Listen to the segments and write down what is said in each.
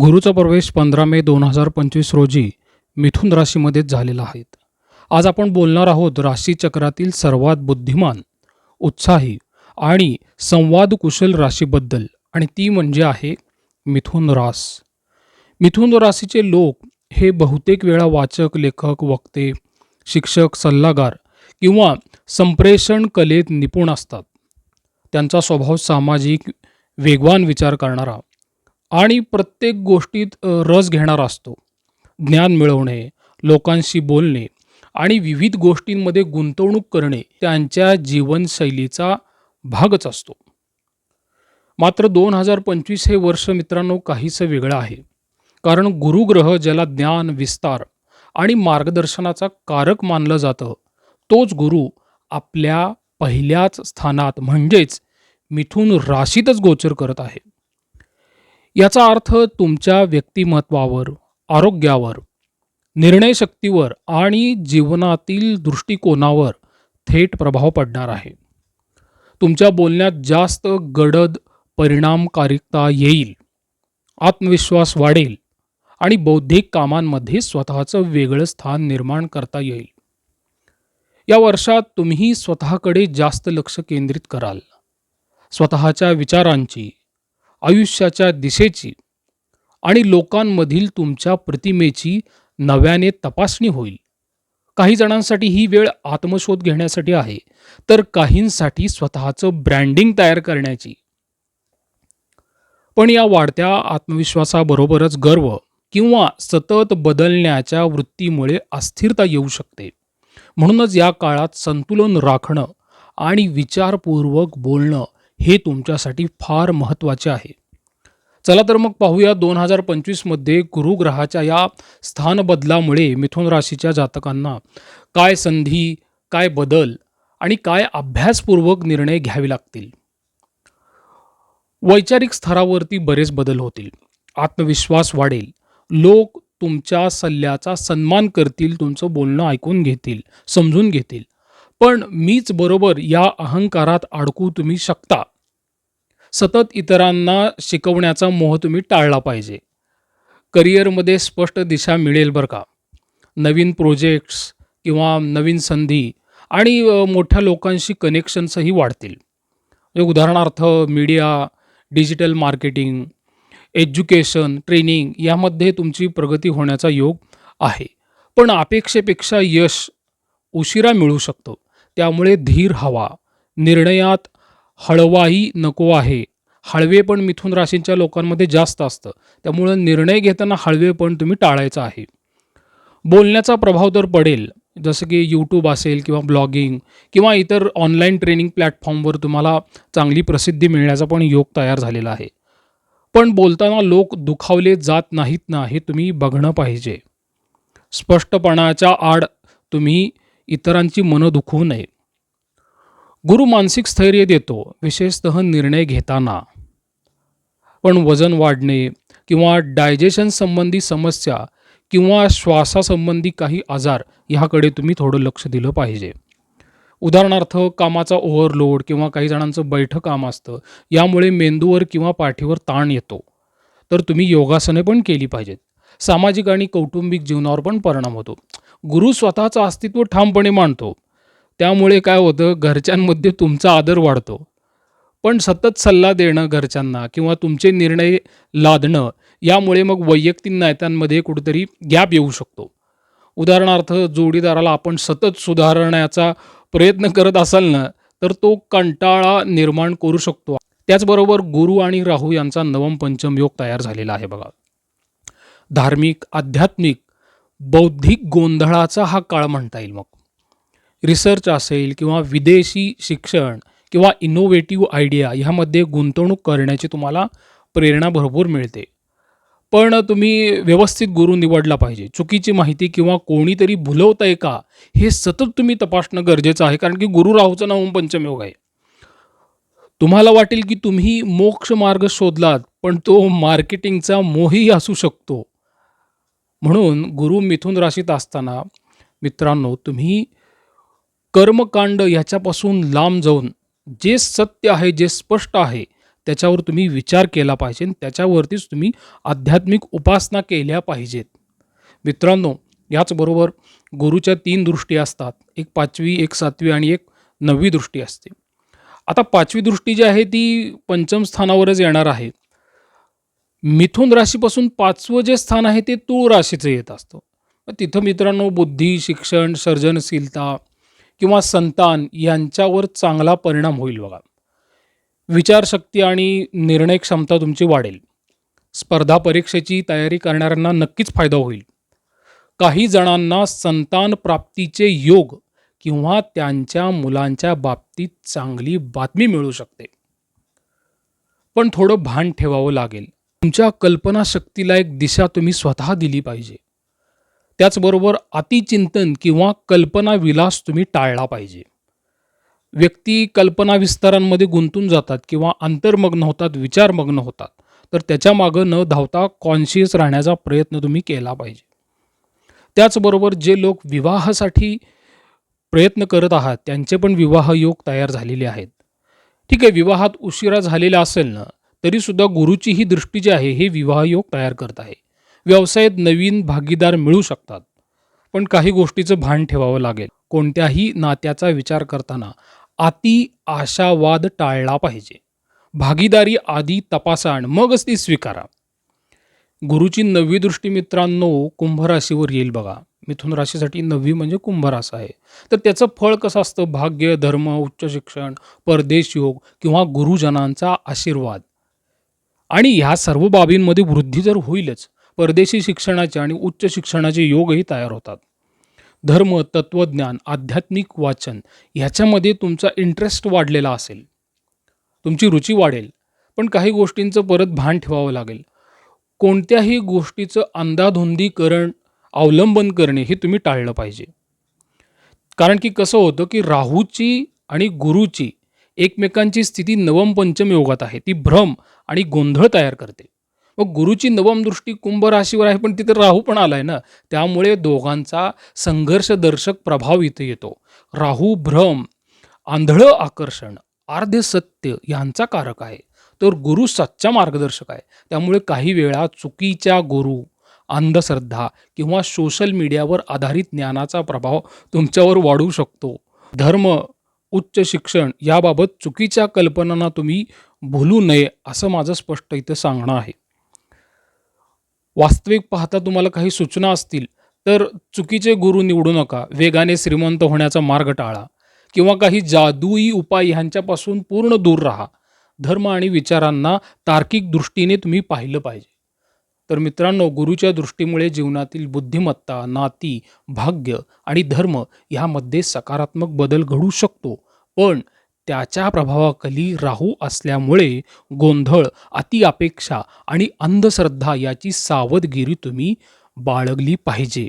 गुरुचा प्रवेश पंधरा मे दोन हजार पंचवीस रोजी मिथुन राशीमध्येच झालेला आहे. आज आपण बोलणार आहोत राशीचक्रातील सर्वात बुद्धिमान उत्साही आणि संवाद कुशल राशीबद्दल आणि ती म्हणजे आहे मिथुन रास. मिथुन राशीचे लोक हे बहुतेक वेळा वाचक लेखक वक्ते शिक्षक सल्लागार किंवा संप्रेषण कलेत निपुण असतात. त्यांचा स्वभाव सामाजिक वेगवान विचार करणारा आणि प्रत्येक गोष्टीत रस घेणारा असतो. ज्ञान मिळवणे लोकांशी बोलणे आणि विविध गोष्टींमध्ये गुंतवणूक करणे त्यांच्या जीवनशैलीचा भागच असतो. मात्र दोन हजार पंचवीस हे वर्ष मित्रांनो काहीसं वेगळं आहे. कारण गुरुग्रह ज्याला ज्ञान विस्तार आणि मार्गदर्शनाचा कारक मानलं जातं तोच गुरु आपल्या पहिल्याच स्थानात म्हणजेच मिथून राशीतच गोचर करत आहे. याचा अर्थ तुमच्या व्यक्तिमत्वावर आरोग्यावर निर्णयशक्तीवर आणि जीवनातील दृष्टिकोनावर थेट प्रभाव पडणार आहे. तुमच्या बोलण्यात जास्त गडद परिणामकारिकता येईल आत्मविश्वास वाढेल आणि बौद्धिक कामांमध्ये स्वतःचं वेगळं स्थान निर्माण करता येईल. या वर्षात तुम्ही स्वतःकडे जास्त लक्ष केंद्रित कराल. स्वतःच्या विचारांची आयुष्याच्या दिशेची आणि लोकांमधील तुमच्या प्रतिमेची नव्याने तपासणी होईल. काही जणांसाठी ही वेळ आत्मशोध घेण्यासाठी आहे तर काहींसाठी स्वतःचं ब्रँडिंग तयार करण्याची. पण या वाढत्या आत्मविश्वासाबरोबरच गर्व किंवा सतत बदलण्याच्या वृत्तीमुळे अस्थिरता येऊ शकते. म्हणूनच या काळात संतुलन राखणं आणि विचारपूर्वक बोलणं हे तुमच्यासाठी फार महत्त्वाचे आहे. चला तर मग पाहूया दोन हजार पंचवीसमध्ये गुरुग्रहाच्या या स्थानबदलामुळे मिथुन राशीच्या जातकांना काय संधी काय बदल आणि काय अभ्यासपूर्वक निर्णय घ्यावे लागतील. वैचारिक स्तरावरती बरेच बदल होतील. आत्मविश्वास वाढेल. लोक तुमच्या सल्ल्याचा सन्मान करतील तुमचं बोलणं ऐकून घेतील समजून घेतील. पण मीच बरोबर या अहंकारात अडकू तुम्ही शकता. सतत इतरांना शिकवण्याचा मोह तुम्ही टाळला पाहिजे. करिअरमध्ये स्पष्ट दिशा मिळेल बरं का. नवीन प्रोजेक्ट्स किंवा नवीन संधी आणि मोठ्या लोकांशी कनेक्शन्सही वाढतील. म्हणजे उदाहरणार्थ media digital marketing education training यामध्ये तुमची प्रगती होण्याचा योग आहे. पण अपेक्षेपेक्षा यश उशिरा मिळू शकतो. त्यामुळे धीर हवा. निर्णयात हळवाही नको आहे. हळवेपण मिथुन राशींच्या लोकांमध्ये जास्त असतं. त्यामुळं निर्णय घेताना हळवे पण तुम्ही टाळायचं आहे. बोलण्याचा प्रभाव तर पडेल. जसं की यूट्यूब असेल किंवा ब्लॉगिंग किंवा इतर ऑनलाईन ट्रेनिंग प्लॅटफॉर्मवर तुम्हाला चांगली प्रसिद्धी मिळण्याचा पण योग तयार झालेला आहे. पण बोलताना लोक दुखावले जात नाहीत ना हे तुम्ही बघणं पाहिजे. स्पष्टपणाच्या आड तुम्ही इतरांची मनं दुखवू नये. गुरु मानसिक स्थैर्य देतो विशेषतः निर्णय घेताना. पण वजन वाढणे किंवा डायजेशन संबंधी समस्या किंवा श्वासासंबंधी काही आजार ह्याकडे तुम्ही थोडं लक्ष दिलं पाहिजे. उदाहरणार्थ कामाचा ओव्हरलोड किंवा काही जणांचं बैठं काम असतं यामुळे मेंदूवर किंवा पाठीवर ताण येतो. तर तुम्ही योगासने पण केली पाहिजेत. सामाजिक आणि कौटुंबिक जीवनावर पण परिणाम होतो. गुरु स्वतःचं अस्तित्व ठामपणे मांडतो त्यामुळे काय होतं घरच्यांमध्ये तुमचा आदर वाढतो. पण सतत सल्ला देणं घरच्यांना किंवा तुमचे निर्णय लादणं यामुळे मग वैयक्तिक नात्यांमध्ये कुठेतरी गॅप येऊ शकतो. उदाहरणार्थ जोडीदाराला आपण सतत सुधारण्याचा प्रयत्न करत असाल ना तर तो कंटाळा निर्माण करू शकतो. त्याचबरोबर गुरु आणि राहू यांचा नवम पंचम योग तयार झालेला आहे बघा. धार्मिक आध्यात्मिक बौद्धिक गोंधळाचा हा काळ म्हणता येईल मग. रिसर्च असेल किंवा विदेशी शिक्षण किंवा इनोव्हेटिव्ह आयडिया ह्यामध्ये गुंतवणूक करण्याची तुम्हाला प्रेरणा भरपूर मिळते. पण तुम्ही व्यवस्थित गुरु निवडला पाहिजे. चुकीची माहिती किंवा कोणीतरी भुलवतंय का हे सतत तुम्ही तपासणं गरजेचं आहे. कारण की गुरु राहूचं नाव पंचमयोग आहे. तुम्हाला वाटेल की तुम्ही मोक्ष मार्ग शोधलात पण तो मार्केटिंगचा मोही असू शकतो. म्हणून गुरु मिथुन राशीत असताना मित्रांनो तुम्ही कर्मकांड ह्याच्यापासून लांब जाऊन जे सत्य आहे जे स्पष्ट आहे त्याच्यावर तुम्ही विचार केला पाहिजे आणि त्याच्यावरतीच तुम्ही आध्यात्मिक उपासना केल्या पाहिजेत. मित्रांनो याचबरोबर गुरुच्या तीन दृष्टी असतात. एक पाचवी एक सातवी आणि एक नववी दृष्टी असते. आता पाचवी दृष्टी जी आहे ती पंचम स्थानावरच येणार आहे. मिथुन राशीपासून पाचवं जे स्थान आहे ते तूळ राशीचं येत असतं. तिथं मित्रांनो बुद्धी शिक्षण सर्जनशीलता किंवा संतान यांच्यावर चांगला परिणाम होईल बघा. विचारशक्ती आणि निर्णय क्षमता तुमची वाढेल. स्पर्धा परीक्षेची तयारी करणाऱ्यांना नक्कीच फायदा होईल. काही जणांना संतान प्राप्तीचे योग किंवा त्यांच्या मुलांच्या बाबतीत चांगली बातमी मिळू शकते. पण थोडं भान ठेवावं लागेल. तुमच्या कल्पनाशक्तीला एक दिशा तुम्ही स्वतः दिली पाहिजे. त्याचबरोबर अतिचिंतन किंवा कल्पना विलास तुम्ही टाळला पाहिजे. व्यक्ती कल्पना विस्तारांमध्ये गुंतून जातात किंवा अंतर्मग्न होतात विचारमग्न होतात. तर त्याच्या मागं न धावता कॉन्शियस राहण्याचा प्रयत्न तुम्ही केला पाहिजे. त्याचबरोबर जे लोक विवाहासाठी प्रयत्न करत आहात त्यांचे पण विवाह योग तयार झालेले आहेत. ठीक आहे विवाहात उशिरा झालेला असेल ना तरीसुद्धा गुरुची ही दृष्टी जी आहे हे विवाह योग तयार करत आहे. व्यवसायात नवीन भागीदार मिळू शकतात. पण काही गोष्टीचं भान ठेवावं लागेल. कोणत्याही नात्याचा विचार करताना अति आशावाद टाळला पाहिजे. भागीदारी आधी तपासा आणि मगच ती स्वीकारा. गुरुची नववी दृष्टी मित्रांनो कुंभ राशीवर येईल बघा. मिथुन राशीसाठी नववी म्हणजे कुंभरास आहे. तर त्याचं फळ कसं असतं? भाग्य धर्म उच्च शिक्षण परदेश योग किंवा गुरुजनांचा आशीर्वाद. आणि ह्या सर्व बाबींमध्ये वृद्धी जर होईलच परदेशी शिक्षणाचे आणि उच्च शिक्षणाचे योगही तयार होतात. धर्म तत्त्वज्ञान आध्यात्मिक वाचन ह्याच्यामध्ये तुमचा इंटरेस्ट वाढलेला असेल. तुमची रुची वाढेल. पण काही गोष्टींचं परत भान ठेवावं लागेल. कोणत्याही गोष्टीचं अंदाधुंदीकरण अवलंबन करणे हे तुम्ही टाळलं पाहिजे. कारण की कसं होतं की राहूची आणि गुरुची एकमेकांची स्थिती नवम पंचम योगात आहे. ती भ्रम आणि गोंधळ तयार करते. मग गुरुची नवम दृष्टी कुंभ राशीवर आहे पण तिथे राहू पण आलाय ना. त्यामुळे दोघांचा संघर्षदर्शक प्रभाव इथे येतो. राहू भ्रम आंधळं आकर्षण अर्ध्य सत्य यांचा कारक आहे. तर गुरु सच्चा मार्गदर्शक आहे. त्यामुळे काही वेळा चुकीच्या गुरु अंधश्रद्धा किंवा सोशल मीडियावर आधारित ज्ञानाचा प्रभाव तुमच्यावर वाढू शकतो. धर्म उच्च शिक्षण याबाबत चुकीच्या कल्पनांना तुम्ही भुलू नये असं माझं स्पष्ट इथं सांगणं आहे. वास्तविक पाहता तुम्हाला काही सूचना असतील तर चुकीचे गुरु निवडू नका वेगाने श्रीमंत होण्याचा मार्ग टाळा. किंवा काही जादुई उपाय ह्यांच्यापासून पूर्ण दूर राहा. धर्म आणि विचारांना तार्किक दृष्टीने तुम्ही पाहिलं पाहिजे. तर मित्रांनो गुरुच्या दृष्टीमुळे जीवनातील बुद्धिमत्ता नाती भाग्य आणि धर्म ह्यामध्ये सकारात्मक बदल घडू शकतो. पण त्याच्या प्रभावाखाली राहू असल्यामुळे गोंधळ अति अपेक्षा आणि अंधश्रद्धा याची सावधगिरी तुम्ही बाळगली पाहिजे.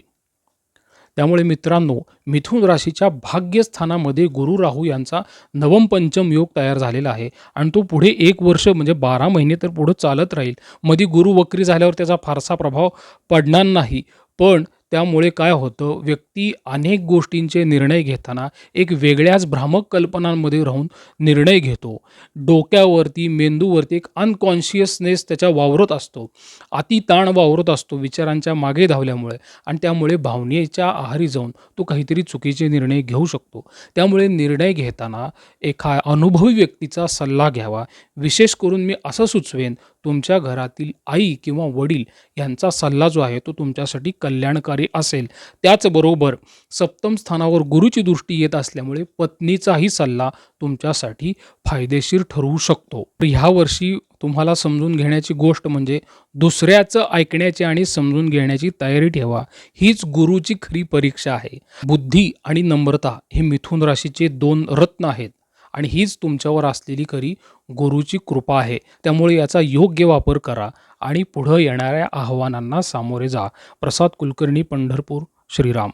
त्यामुळे मित्रांनो मिथुन राशीच्या भाग्यस्थानामध्ये गुरु राहू यांचा नवम पंचम योग तयार झालेला आहे आणि तो पुढे एक वर्ष म्हणजे बारा महिने तर पुढं चालत राहील. मध्ये गुरु वक्री झाल्यावर त्याचा फारसा प्रभाव पडणार नाही. पण त्यामुळे काय होतं व्यक्ती अनेक गोष्टींचे निर्णय घेताना एक वेगळ्याच भ्रामक कल्पनांमध्ये राहून निर्णय घेतो. डोक्यावरती मेंदूवरती एक अनकॉन्शियसनेस त्याच्या वावरत असतो. अति ताण वावरत असतो विचारांच्या मागे धावल्यामुळे आणि त्यामुळे भावनेच्या आहारी जाऊन तो काहीतरी चुकीचे निर्णय घेऊ शकतो. त्यामुळे निर्णय घेताना एका अनुभवी व्यक्तीचा सल्ला घ्यावा. विशेष करून मी असं सुचवेन तुमच्या घरातील आई किंवा वडील यांचा सल्ला जो आहे तो तुमच्यासाठी कल्याणकारी असेल. त्याचबरोबर सप्तम स्थानावर गुरुची दृष्टी येत असल्यामुळे पत्नीचाही सल्ला तुमच्यासाठी फायदेशीर ठरवू शकतो. ह्या वर्षी तुम्हाला समजून घेण्याची गोष्ट म्हणजे दुसऱ्याचं ऐकण्याची आणि समजून घेण्याची तयारी ठेवा. हीच गुरुची खरी परीक्षा आहे. बुद्धी आणि नम्रता हे मिथुन राशीचे दोन रत्न आहेत. आणि हीच तुमच्यावर असलेली खरी गुरुची कृपा आहे. त्यामुळे याचा योग्य वापर करा आणि पुढं येणाऱ्या आव्हानांना सामोरे जा. प्रसाद कुलकर्णी पंढरपूर श्रीराम.